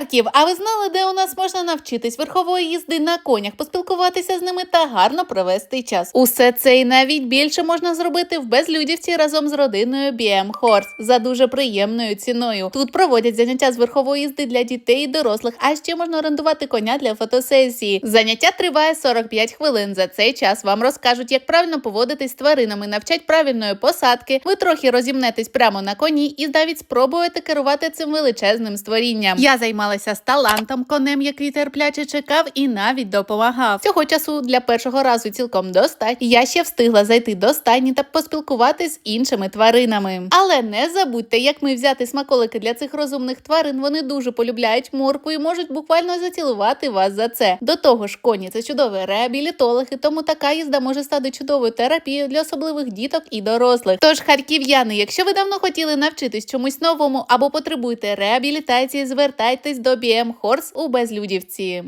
Харків, а ви знали, де у нас можна навчитись верхової їзди на конях, поспілкуватися з ними та гарно провести час? Усе це і навіть більше можна зробити в Безлюдівці разом з родиною BM Horse за дуже приємною ціною. Тут проводять заняття з верхової їзди для дітей і дорослих, а ще можна орендувати коня для фотосесії. Заняття триває 45 хвилин. За цей час вам розкажуть, як правильно поводитись з тваринами, навчать правильної посадки. Ви трохи розімнетесь прямо на коні і навіть спробуєте керувати цим величезним створінням. Я займалася з талантом, конем, який терпляче чекав, і навіть допомагав. Цього часу для першого разу цілком достатньо. Я ще встигла зайти до стайні та поспілкуватись з іншими тваринами. Але не забудьте, як ми взяти смаколики для цих розумних тварин. Вони дуже полюбляють морку і можуть буквально зацілувати вас за це. До того ж, коні це чудові реабілітологи, тому така їзда може стати чудовою терапією для особливих діток і дорослих. Тож, харків'яни, якщо ви давно хотіли навчитись чомусь новому або потребуєте реабілітації, звертайтесь до хорс Horse у Безлюдівці.